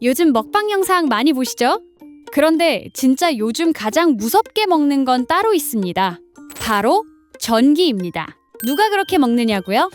요즘 먹방 영상 많이 보시죠? 그런데 진짜 요즘 가장 무섭게 먹는 건 따로 있습니다. 바로 전기입니다. 누가 그렇게 먹느냐고요?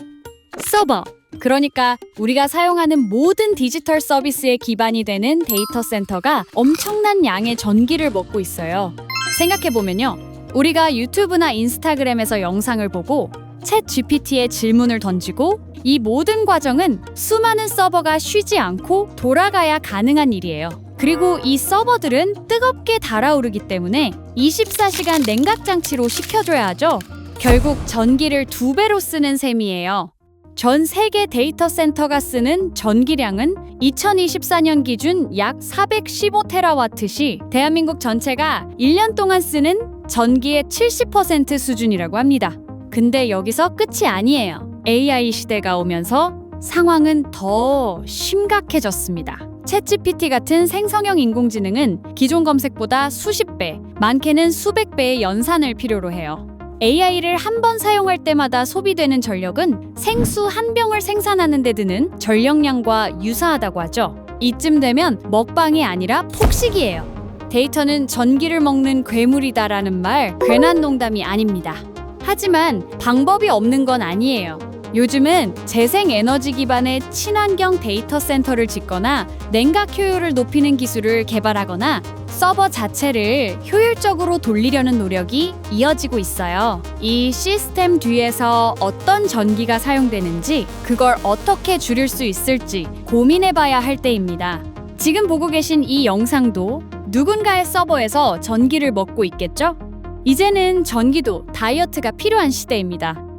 서버. 그러니까 우리가 사용하는 모든 디지털 서비스의 기반이 되는 데이터 센터가 엄청난 양의 전기를 먹고 있어요. 생각해 보면요. 우리가 유튜브나 인스타그램에서 영상을 보고 챗 GPT에 질문을 던지고 이 모든 과정은 수많은 서버가 쉬지 않고 돌아가야 가능한 일이에요. 그리고 이 서버들은 뜨겁게 달아오르기 때문에 24시간 냉각 장치로 식혀줘야 하죠. 결국 전기를 두 배로 쓰는 셈이에요. 전 세계 데이터 센터가 쓰는 전기량은 2024년 기준 약 415테라와트 시 대한민국 전체가 1년 동안 쓰는 전기의 70% 수준이라고 합니다. 근데 여기서 끝이 아니에요. AI 시대가 오면서 상황은 더 심각해졌습니다. 챗GPT 같은 생성형 인공지능은 기존 검색보다 수십 배, 많게는 수백 배의 연산을 필요로 해요. AI를 한 번 사용할 때마다 소비되는 전력은 생수 한 병을 생산하는 데 드는 전력량과 유사하다고 하죠. 이쯤 되면 먹방이 아니라 폭식이에요. 데이터는 전기를 먹는 괴물이다라는 말 괜한 농담이 아닙니다. 하지만 방법이 없는 건 아니에요. 요즘은 재생 에너지 기반의 친환경 데이터 센터를 짓거나 냉각 효율을 높이는 기술을 개발하거나 서버 자체를 효율적으로 돌리려는 노력이 이어지고 있어요. 이 시스템 뒤에서 어떤 전기가 사용되는지, 그걸 어떻게 줄일 수 있을지 고민해 봐야 할 때입니다. 지금 보고 계신 이 영상도 누군가의 서버에서 전기를 먹고 있겠죠? 이제는 전기도 다이어트가 필요한 시대입니다.